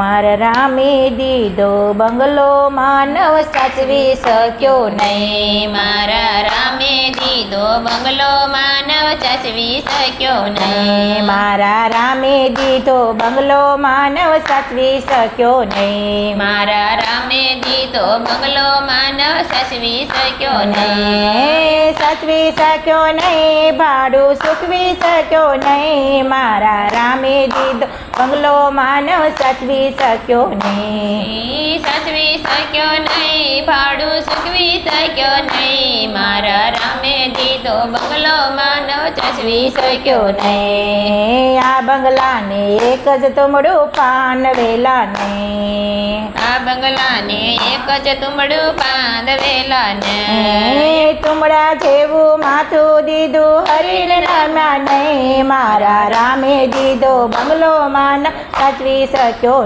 મારા રામે દીધો બંગલો માનવ સાચવી શક્યો નહીં. મારા રામે દીધો બંગલો માનવ સાચવી શક્યો નહીં. મારા રામે દીધો બંગલો માનવ સાચવી શક્યો નહીં. મારા રામે દીધો બંગલો માનવ સાચવી શક્યો નહીં. સાચવી શક્યો નહીં, ભાડું સૂકવી શક્યો નહીં. મારા રામે દીધો બંગલો માનવ સાચવી શક્યો નહીં. સાચવી શક્યો નહીં. ભાડું ચૂકવી શક્યો નહીં. મારા રામે દીધો બંગલો માનવ ચસવી શક્યો નહીં. નહીં આ બંગલાને એક જ તુમડું પાન વેલા નહીં આ બંગલાને એક જ તુમડું પાંદવેલા ને તુમડા જેવું માથું દીધું હરીને નામ્યા નહીં મારા રામે દીધો બંગલો માન સાચવી શક્યો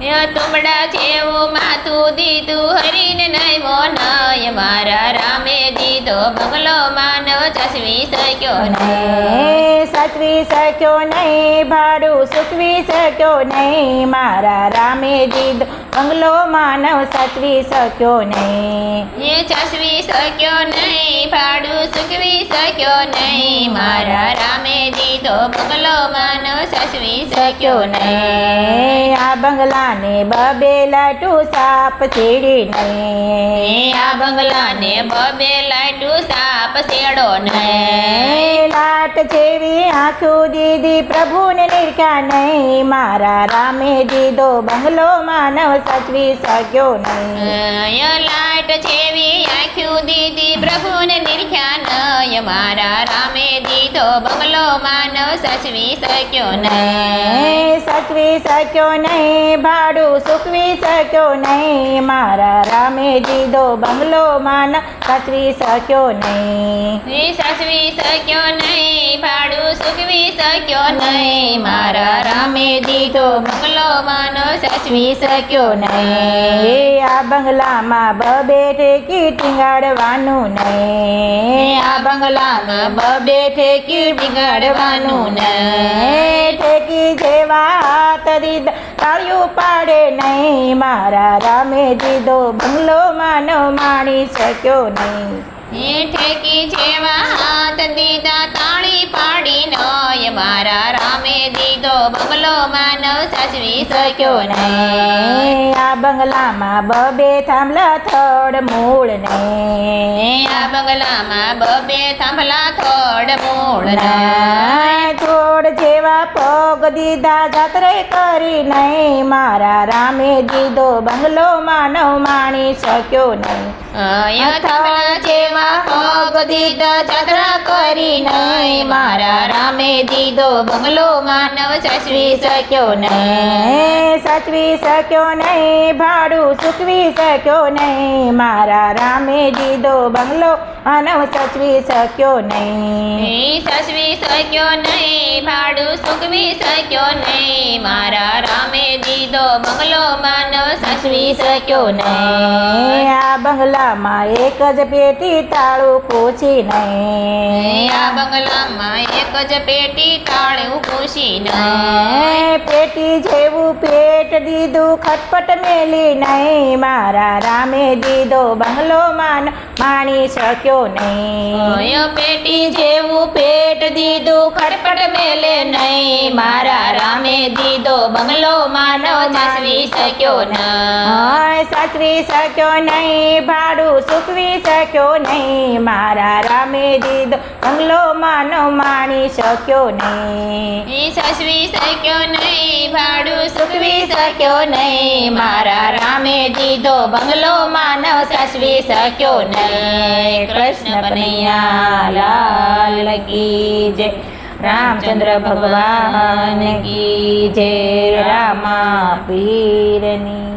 ય તુમડા જેવું માથું દીધું હરીને નહીં નય મારા રામે દીધો બંગલો માનવ ચસવી શક્યો નહીં. સચવી શક્યો નહીં ભાડું સૂકવી શક્યો નહીં. મારા રામે દીધો બંગલો માનવ સચવી શક્યો નહીં. એ ચસવી શક્યો નહીં ભાડું ચૂકવી શક્યો નહીં. મારા રામે દીધો બંગલો માનવ સચવી શક્યો નહીં. આ બંગલાને બબે લાટુ સાપ સીડી નહીં. એ બંગલાને બબે લાટુ સાપ શેડો નહીં. લાટ જેવી આંખું દીધી પ્રભુને નિરખ્યા નહીં. મારા રામે દીધો બંગલો માનવ સાચવી શક્યો નહીં. લાટ જેવી આંખ્યું દીદી પ્રભુને નિરખ્યા નય મારા રામે દીધો બંગલો માનવ સચવી શક્યો નહીં. સાચવી શક્યો નહીં. ભાડું સૂકવી શક્યો નહીં. મારા રામે દીધો બંગલો માનવ સાચવી શક્યો નહીં. સાચવી શક્યો નહીં. ભાડું સુખવી શક્યો નહીં. મારા રામે દીધો બંગલો માન સાચવી શક્યો નહીં. આ બંગલામાં બબે ઠેકી ટીંગાડવાનું નહીં. આ બંગલામાં બબે ઠેકી ટીંગાડવાનું નહીં. ઠેકી જેવા હાથ દીધા પાડે નહીં. મારા રામે દીધો બંગલો માનો માણી શક્યો નહીં. એ ઠેકી જેવા હાથ દીધા તાળી પાડી નય. મારા રામે દીધો બંગલો માનવ સાચવી શક્યો નહીં. આ બંગલામાં બબે થાંભલા થડ મૂળ નહીં. આ બંગલામાં બબે થાંભલા થોડ મૂળ નાય પગ દીધા જાત્રે કરી નહીં. મારા રામે દીધો બંગલો માનવ માણી શક્યો નહીં. જેવા પગ દીધા જાત્રા કરી નહીં. મારા રામે દીધો બંગલો માનવ સચવી શક્યો નહીં. સાચવી શક્યો નહીં. ભાડું ચૂકવી શક્યો નહીં. મારા રામે દીધો બંગલો માનવ સાચવી શક્યો નહીં. સચવી શક્યો નહીં. ભાડું સૂકવી શક્યો નહીં. મારા રામે દીધો બંગલો માનવ સચવી શક્યો નહીં. આ બંગલામાં એક જ પેટી તાળું પૂછી નહીં. આ બંગલામાં એક જ પેટી તાળું પૂછી નહીં પેટી જેવું પેટ દીધું ખટપટ મેલી નહીં. મારા રામે દીધો બંગલો માન માણી શક્યો નહીં. પેટી જેવું પેટ દીધું ખટપટ મેલે નહીં. મારા રામે દીધો બંગલો માનવ જાસવી શક્યો નહીં સાચવી શક્યો નહીં. ભાડું સૂકવી શક્યો નહીં. મારા રામે દીધો બંગલો માનવ માણી શક્યો નહીં. એ શક્યો નહીં, ભાડું સૂકવી શક્યો નહીં. મારા રામે દીધો બંગલો માનવ સસવી શક્યો નહીં. કૃષ્ણ કનૈયા લાલ જય. રામચંદ્ર ભગવાન કી જય. રામા પીરની